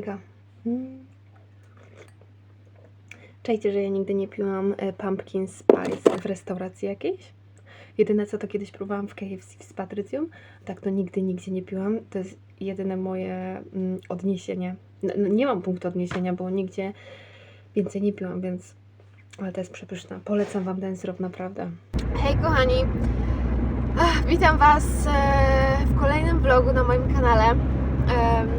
mega. Mm. Czajcie, że ja nigdy nie piłam e, pumpkin spice w restauracji jakiejś? Jedyne co to kiedyś próbowałam w KFC z Patrycją, tak to nigdy, nigdzie nie piłam. To jest jedyne moje mm, odniesienie. No, nie mam punktu odniesienia, bo nigdzie więcej nie piłam, więc... Ale to jest przepyszna. Polecam Wam ten syrop naprawdę. Hej kochani! Ach, witam Was e, w kolejnym vlogu na moim kanale.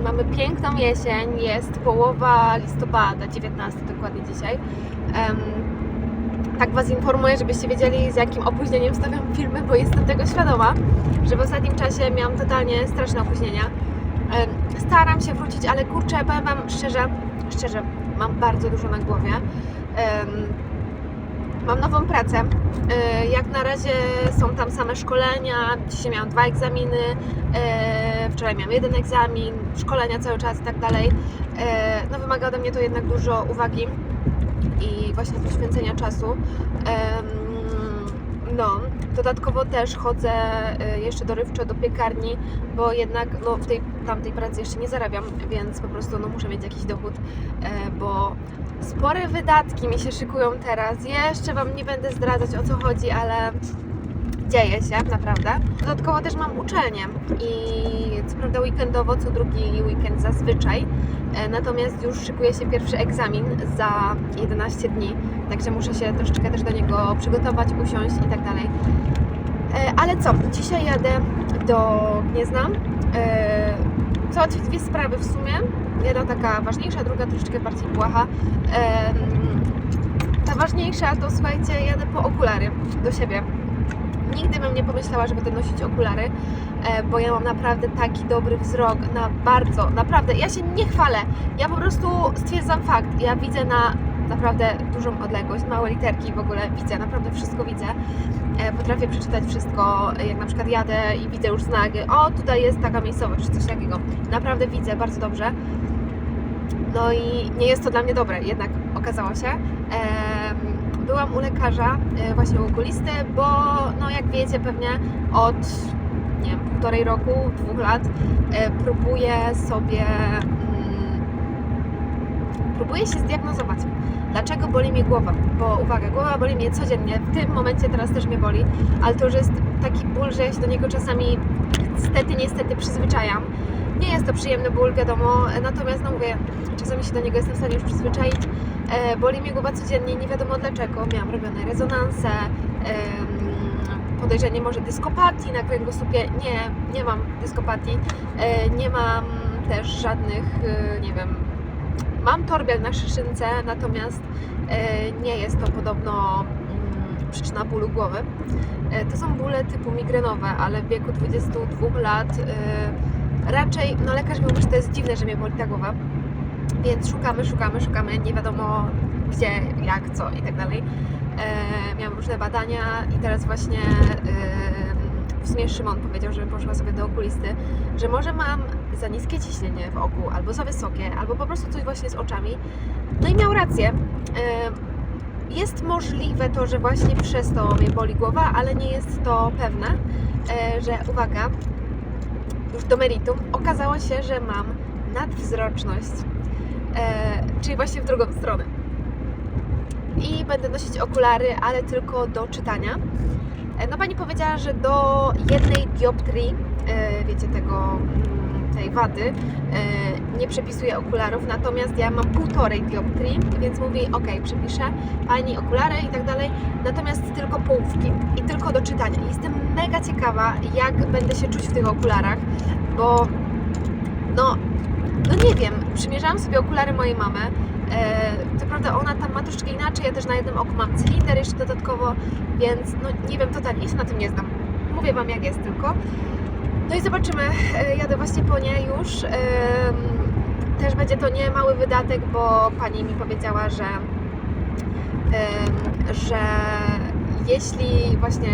Mamy piękną jesień, jest połowa listopada, 19 dokładnie dzisiaj. Tak Was informuję, żebyście wiedzieli z jakim opóźnieniem stawiam filmy, bo jestem tego świadoma, że w ostatnim czasie miałam totalnie straszne opóźnienia. Staram się wrócić, ale kurczę, powiem Wam szczerze, szczerze, mam bardzo dużo na głowie. Mam nową pracę. E, Jak na razie są tam same szkolenia. Dzisiaj miałam dwa egzaminy, e, wczoraj miałam jeden egzamin, szkolenia cały czas i tak dalej. E, No wymaga ode mnie to jednak dużo uwagi i właśnie poświęcenia czasu. No, dodatkowo też chodzę e, jeszcze dorywczo do piekarni, bo jednak no, w tej tamtej pracy jeszcze nie zarabiam, więc po prostu no, muszę mieć jakiś dochód, e, bo spore wydatki mi się szykują teraz. Jeszcze Wam nie będę zdradzać o co chodzi, ale dzieje się naprawdę. Dodatkowo też mam uczelnię i co prawda weekendowo, co drugi weekend zazwyczaj. E, Natomiast już szykuje się pierwszy egzamin za 11 dni, także muszę się troszeczkę też do niego przygotować, usiąść i tak dalej. E, Ale co, dzisiaj jadę do Gniezna. E, Załatwić dwie sprawy w sumie. Jedna taka ważniejsza, druga troszeczkę bardziej błaha. Ta ważniejsza to słuchajcie, jadę po okulary do siebie. Nigdy bym nie pomyślała, że będę nosić okulary, e, bo ja mam naprawdę taki dobry wzrok na bardzo, naprawdę, ja się nie chwalę, ja po prostu stwierdzam fakt, ja widzę na naprawdę dużą odległość, małe literki w ogóle widzę, naprawdę wszystko widzę, E, potrafię przeczytać wszystko, jak na przykład jadę i widzę już znaki, o tutaj jest taka miejscowość, czy coś takiego, naprawdę widzę bardzo dobrze, no i nie jest to dla mnie dobre, jednak okazało się. Byłam u lekarza, e, właśnie u okulisty, bo no jak wiecie pewnie od nie wiem, półtorej roku, dwóch lat e, próbuję sobie próbuję się zdiagnozować. Dlaczego boli mnie głowa? Bo uwaga, głowa boli mnie codziennie, w tym momencie teraz też mnie boli, ale to już jest taki ból, że ja się do niego czasami niestety, niestety przyzwyczajam. Nie jest to przyjemny ból, wiadomo, natomiast no mówię, czasami się do niego jestem w stanie już przyzwyczaić. E, boli mnie głowa codziennie, nie wiadomo dlaczego. Miałam robione rezonanse, em, podejrzenie może dyskopatii na kręgosłupie. Nie, nie mam dyskopatii. E, nie mam też żadnych, e, nie wiem, mam torbiel na szyszynce, natomiast e, nie jest to podobno mm, przyczyna bólu głowy. E, To są bóle typu migrenowe, ale w wieku 22 lat e, raczej, no lekarz mi mówi, że to jest dziwne, że mnie boli ta głowa, więc szukamy, szukamy, szukamy, nie wiadomo gdzie, jak, co i tak dalej. Miałam różne badania i teraz właśnie w sumie Szymon powiedział, żebym poszła sobie do okulisty, że może mam za niskie ciśnienie w oku, albo za wysokie, albo po prostu coś właśnie z oczami. No i miał rację. E, Jest możliwe to, że właśnie przez to mnie boli głowa, ale nie jest to pewne, e, że uwaga, już do meritum, okazało się, że mam nadwzroczność, e, czyli właśnie w drugą stronę. I będę nosić okulary, ale tylko do czytania. No pani powiedziała, że do jednej dioptrii, wiecie, tego, mm, tej wady, e, nie przepisuje okularów, natomiast ja mam półtorej dioptrii, więc mówi, ok, przepiszę pani okulary i tak dalej, natomiast tylko połówki i tylko do czytania. Jestem mega ciekawa, jak będę się czuć w tych okularach, bo no, no nie wiem, przymierzałam sobie okulary mojej mamy, e, co prawda ona tam ma troszeczkę inaczej, ja też na jednym oku mam cylinder jeszcze dodatkowo, więc no nie wiem, totalnie się na tym nie znam. Mówię Wam jak jest tylko. No i zobaczymy, e, jadę właśnie po nie już. Em, Też będzie to nie mały wydatek, bo pani mi powiedziała, że, że jeśli właśnie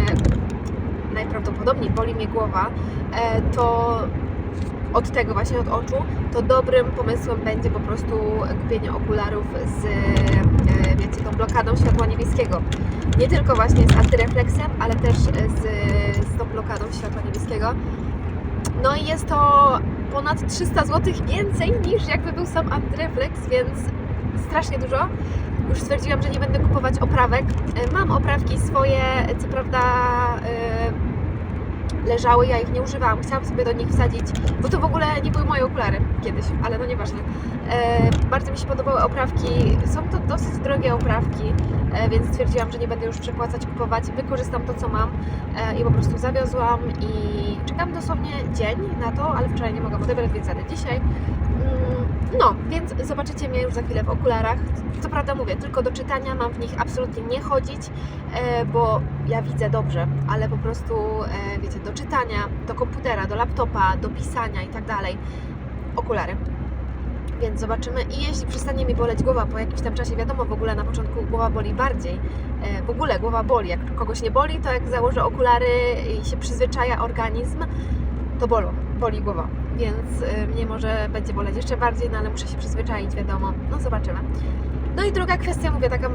najprawdopodobniej boli mnie głowa, e, to od tego właśnie od oczu, to dobrym pomysłem będzie po prostu kupienie okularów z, e, wiecie, tą blokadą światła niebieskiego. Nie tylko właśnie z antyrefleksem, ale też z, z tą blokadą światła niebieskiego. No i jest to ponad 300 zł więcej niż jakby był sam Antreflex, więc strasznie dużo. Już stwierdziłam, że nie będę kupować oprawek. E, Mam oprawki swoje, co prawda e, leżały, ja ich nie używałam. Chciałam sobie do nich wsadzić, bo to w ogóle nie były moje okulary kiedyś, ale no nieważne. E, Bardzo mi się podobały oprawki. Są to dosyć drogie oprawki, e, więc stwierdziłam, że nie będę już przepłacać, kupować. Wykorzystam to, co mam e, i po prostu zawiozłam i czekam dosłownie dzień na to, ale wczoraj nie mogłam odebrać, więc jadę dzisiaj. No, więc zobaczycie mnie już za chwilę w okularach. Co prawda mówię, tylko do czytania, mam w nich absolutnie nie chodzić, e, bo ja widzę dobrze, ale po prostu, e, wiecie, do czytania, do komputera, do laptopa, do pisania i tak dalej, okulary. Więc zobaczymy. I jeśli przestanie mi boleć głowa po jakimś tam czasie, wiadomo, w ogóle na początku głowa boli bardziej. E, W ogóle głowa boli. Jak kogoś nie boli, to jak założę okulary i się przyzwyczaja organizm, to bolą, boli głowa. Więc e, mnie może będzie boleć jeszcze bardziej, no ale muszę się przyzwyczaić, wiadomo. No zobaczymy. No i druga kwestia, mówię, taka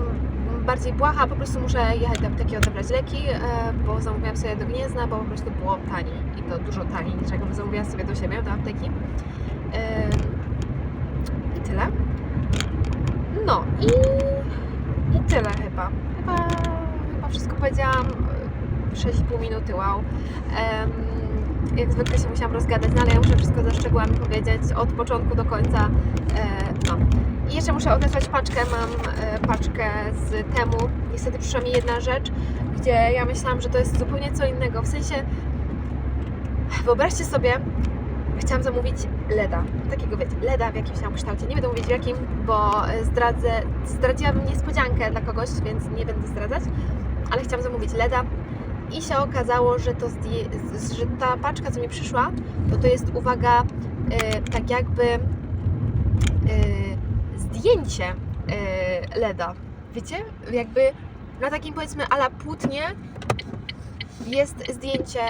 bardziej błaha, po prostu muszę jechać do apteki odebrać leki, e, bo zamówiłam sobie do Gniezna, bo po prostu było taniej i to dużo taniej niż jakbym zamówiła sobie do siebie, do apteki. I tyle. No i, i tyle chyba. Chyba, chyba wszystko powiedziałam. e, 6,5 minuty, wow. Em, jak zwykle się musiałam rozgadać, no ale ja muszę wszystko ze szczegółami powiedzieć od początku do końca. E, no. I jeszcze muszę odesłać paczkę. Mam e, paczkę z temu. Niestety przyszła mi jedna rzecz, gdzie ja myślałam, że to jest zupełnie co innego. W sensie, wyobraźcie sobie, chciałam zamówić LEDa. Takiego wiecie, LEDa w jakimś tam kształcie. Nie będę mówić w jakim, bo zdradzę, zdradziłabym niespodziankę dla kogoś, więc nie będę zdradzać. Ale chciałam zamówić LEDa i się okazało, że, to że ta paczka, co mi przyszła, to to jest, uwaga, e, tak jakby e, zdjęcie e, LEDa. Wiecie? Jakby na takim powiedzmy ala płótnie jest zdjęcie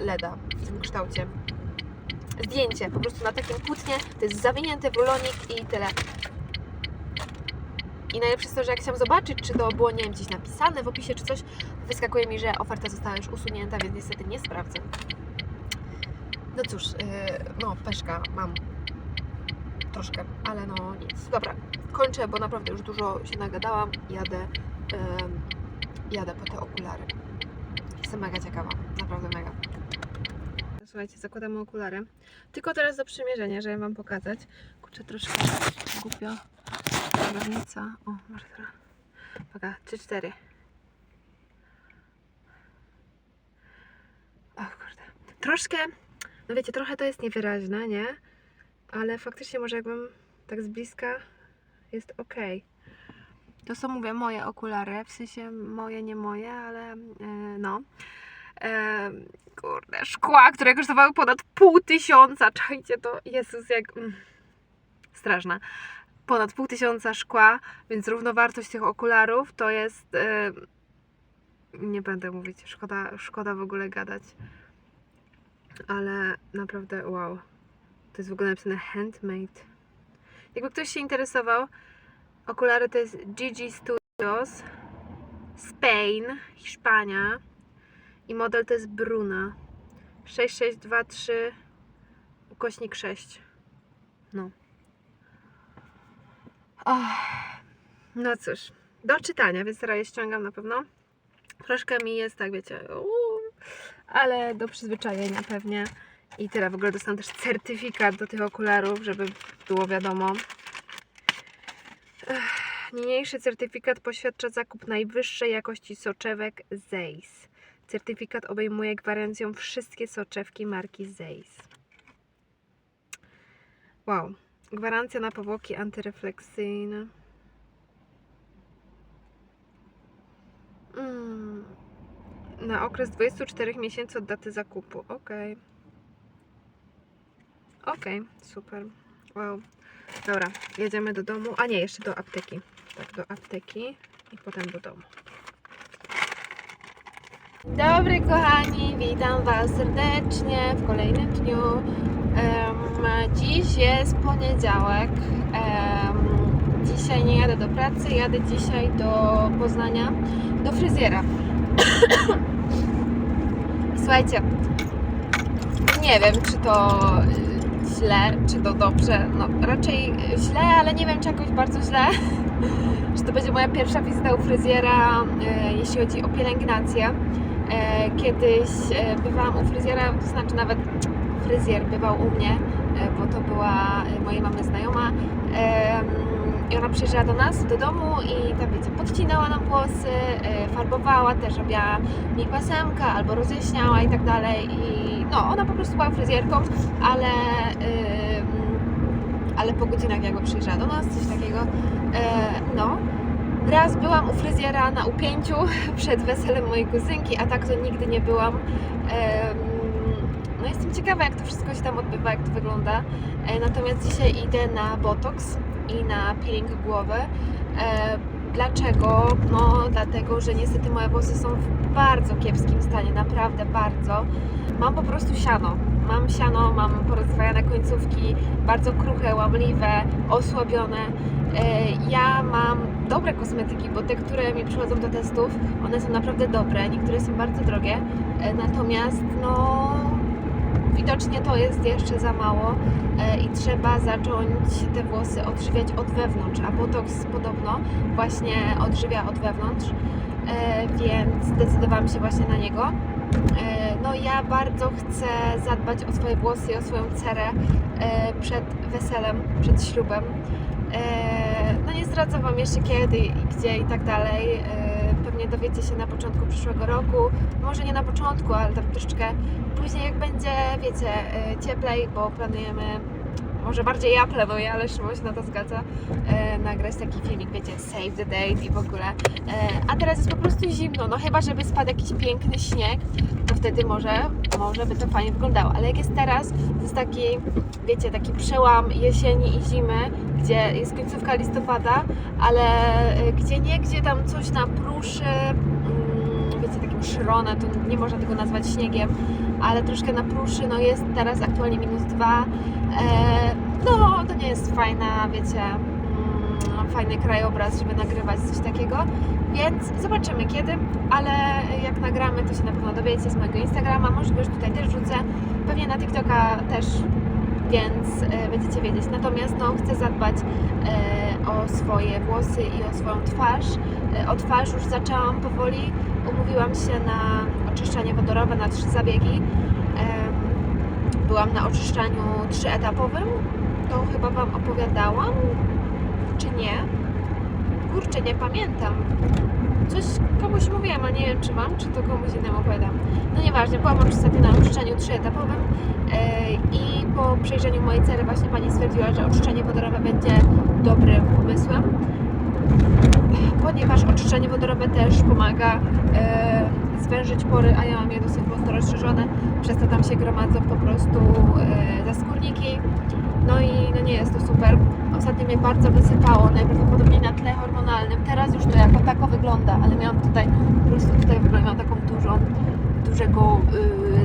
LEDa w tym kształcie. Zdjęcie po prostu na takim płótnie, to jest zawinięte w rulonik i tyle. I najlepsze jest to, że jak chciałam zobaczyć, czy to było, nie wiem, gdzieś napisane w opisie czy coś, wyskakuje mi, że oferta została już usunięta, więc niestety nie sprawdzę. No cóż, yy, no peszka mam troszkę, ale no nic. Dobra, kończę, bo naprawdę już dużo się nagadałam. Jadę, ym, jadę po te okulary. Jestem mega ciekawa, naprawdę mega. Słuchajcie, zakładamy okulary. Tylko teraz do przymierzenia, żeby Wam pokazać. Kurczę, troszkę głupio. Kierownica. O, Marta. Uwaga, 3-4. O kurde. Troszkę, no wiecie, trochę to jest niewyraźne, nie? Ale faktycznie może jakbym tak z bliska jest ok. To są, mówię, moje okulary, w sensie moje, nie moje, ale e, no. E, kurde, szkła, które kosztowały ponad pół tysiąca. Czajcie to, Jezus, jak... Mm, straszne. Ponad pół tysiąca szkła, więc równowartość tych okularów to jest... E, nie będę mówić, szkoda, szkoda w ogóle gadać. Ale naprawdę wow. To jest w ogóle napisane handmade. Jakby ktoś się interesował, okulary to jest GG Studios, Spain, Hiszpania i model to jest Bruna 6623 ukośnik 6. No. Ach, no cóż, do czytania, więc teraz je ściągam na pewno. Troszkę mi jest, tak wiecie, uuu, ale do przyzwyczajenia pewnie. I tyle. W ogóle dostałam też certyfikat do tych okularów, żeby było wiadomo. Ech, Niniejszy certyfikat poświadcza zakup najwyższej jakości soczewek Zeiss. Certyfikat obejmuje gwarancją wszystkie soczewki marki Zeiss. Wow. Gwarancja na powłoki antyrefleksyjne. Na okres 24 miesięcy od daty zakupu. Okej. Okej, super. Wow. Dobra, jedziemy do domu. A nie, jeszcze do apteki. Tak, do apteki i potem do domu. Dobry kochani, witam Was serdecznie w kolejnym dniu. Em, dziś jest poniedziałek. Em, dzisiaj nie jadę do pracy, jadę dzisiaj do Poznania, do fryzjera. Słuchajcie, Nie wiem, czy to y, źle, czy to dobrze. No, raczej źle, ale nie wiem, czy jakoś bardzo źle. Że to będzie moja pierwsza wizyta u fryzjera, y, jeśli chodzi o pielęgnację. E, Kiedyś e, bywałam u fryzjera, to znaczy nawet fryzjer bywał u mnie, e, bo to była mojej mamy znajoma. I ona przyjeżdżała do nas, do domu i tam wiecie, podcinała nam włosy, e, farbowała, też robiła mi pasemka albo rozjaśniała i tak dalej. I no, ona po prostu była fryzjerką, ale, ym, ale po godzinach jakby przyjeżdżała do nas, coś takiego. E, no. Raz byłam u fryzjera na upięciu przed weselem mojej kuzynki, a tak to nigdy nie byłam. Em, No jestem ciekawa, jak to wszystko się tam odbywa, jak to wygląda. E, Natomiast dzisiaj idę na botox i na peeling głowy. E, Dlaczego? No dlatego, że niestety moje włosy są w bardzo kiepskim stanie, naprawdę bardzo. Mam po prostu siano. Mam siano, mam porozwajane końcówki, bardzo kruche, łamliwe, osłabione. E, Ja mam dobre kosmetyki, bo te, które mi przychodzą do testów, one są naprawdę dobre, niektóre są bardzo drogie. E, Natomiast no widocznie to jest jeszcze za mało e, i trzeba zacząć te włosy odżywiać od wewnątrz, a botox podobno właśnie odżywia od wewnątrz, e, więc zdecydowałam się właśnie na niego. E, No ja bardzo chcę zadbać o swoje włosy i o swoją cerę przed weselem, przed ślubem. No nie zdradzam Wam jeszcze kiedy i gdzie i tak dalej. Pewnie dowiecie się na początku przyszłego roku. Może nie na początku, ale tam troszeczkę później jak będzie, wiecie, e, cieplej, bo planujemy, może bardziej ja planuję, ale Szymon się na to zgadza, e, nagrać taki filmik, wiecie, save the date i w ogóle. E, a teraz jest po prostu zimno, no chyba, żeby spadł jakiś piękny śnieg, to wtedy może, może by to fajnie wyglądało. Ale jak jest teraz, to jest taki, wiecie, taki przełam jesieni i zimy, gdzie jest końcówka listopada, ale e, gdzie nie, gdzie tam coś na pruszy, mm, wiecie, takim szrone, to nie można tego nazwać śniegiem, ale troszkę na pruszy, no jest teraz aktualnie minus dwa. E, no, to nie jest fajna, wiecie, mm, fajny krajobraz, żeby nagrywać coś takiego, więc zobaczymy kiedy, ale jak nagramy, to się na pewno dowiecie z mojego Instagrama, możliwe, że tutaj też wrzucę, pewnie na TikToka też, więc e, będziecie wiedzieć. Natomiast no, chcę zadbać e, o swoje włosy i o swoją twarz. E, o twarz już zaczęłam powoli, umówiłam się na oczyszczanie wodorowe na trzy zabiegi. Byłam na oczyszczaniu trzyetapowym, to chyba Wam opowiadałam, czy nie? Kurczę, nie pamiętam. Coś komuś mówiłam, ale nie wiem czy mam, czy to komuś innemu opowiadam. No nieważne, byłam ostatnio na oczyszczaniu trzyetapowym e, i po przejrzeniu mojej cery właśnie Pani stwierdziła, że oczyszczenie wodorowe będzie dobrym pomysłem, ponieważ oczyszczenie wodorowe też pomaga e, zwężyć pory, a ja mam je dosyć mocno rozszerzone, przez to tam się gromadzą po prostu e, zaskórniki. No i no nie jest to super. Ostatnio mnie bardzo wysypało, najprawdopodobniej na tle hormonalnym. Teraz już to jako tako wygląda, ale miałam tutaj, po prostu tutaj w ogóle miałam taką dużą, dużego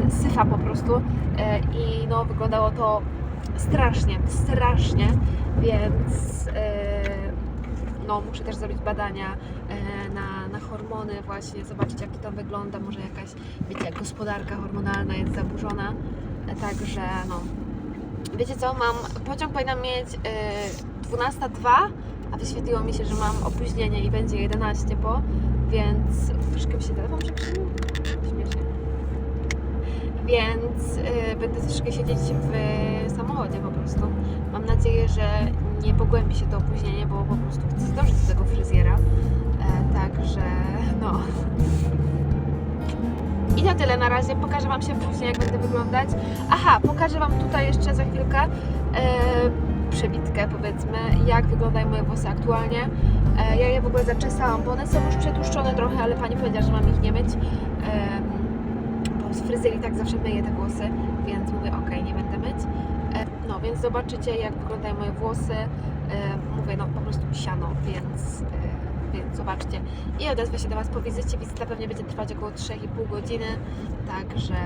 y, syfa po prostu e, i no wyglądało to strasznie, strasznie, więc e, no muszę też zrobić badania hormony właśnie, zobaczyć jak to wygląda, może jakaś, wiecie, gospodarka hormonalna jest zaburzona, także no Wiecie co, mam, pociąg powinnam mieć y, 12.02, a wyświetliło mi się, że mam opóźnienie i będzie 11 po, więc troszkę mi się telefon śmiesznie. Więc y, będę troszkę siedzieć w samochodzie po prostu. Mam nadzieję, że nie pogłębi się to opóźnienie, bo po prostu chcę zdążyć do tego fryzjera. E, także no. I to tyle na razie. Pokażę Wam się później, jak będę wyglądać. Aha, pokażę Wam tutaj jeszcze za chwilkę e, przebitkę, powiedzmy, jak wyglądają moje włosy aktualnie. E, ja je w ogóle zaczesałam, bo one są już przetłuszczone trochę, ale Pani powiedziała, że mam ich nie myć. E, bo z fryzjeri tak zawsze myję te włosy, więc mówię, ok, nie będę myć. E, no, więc zobaczycie, jak wyglądają moje włosy. E, mówię, no po prostu siano, więc... E, więc zobaczcie. I odezwę się do Was po wizycie. Wizyta pewnie będzie trwać około 3,5 godziny, także yy,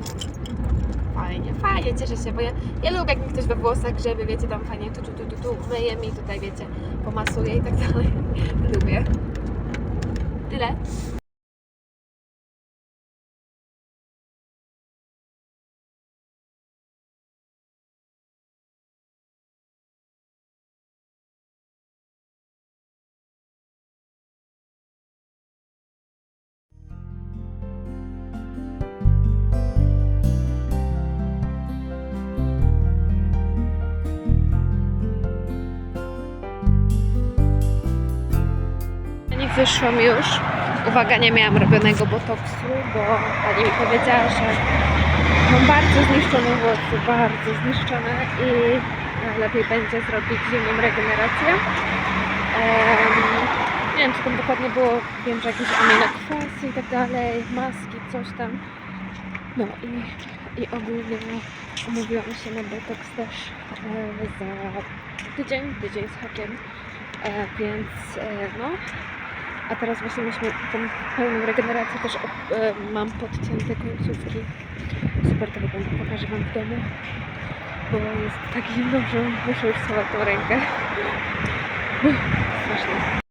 no, fajnie, fajnie, cieszę się, bo ja, ja lubię jak mi ktoś we włosach grzebie, wiecie, tam fajnie tu, tu, tu, tu, tu myje mi tutaj, wiecie, pomasuje i tak dalej. Lubię. Tyle. Wyszłam już. Uwaga, nie miałam robionego botoksu, bo pani mi powiedziała, że mam bardzo zniszczone włosy, bardzo zniszczone i e, lepiej będzie zrobić zimną regenerację. Em, nie wiem, co tam dokładnie było, wiem, że jakieś aminokwasy i tak dalej, maski, coś tam. No i, i ogólnie umówiłam się na botoks też e, za tydzień, tydzień z hakiem, e, więc e, no. A teraz właśnie myśmy tą pełną regenerację też e, mam podcięte końcówki. Super to wygląda, pokażę Wam w domu, bo jest tak zimno, że muszę już schować tą rękę. Strasznie.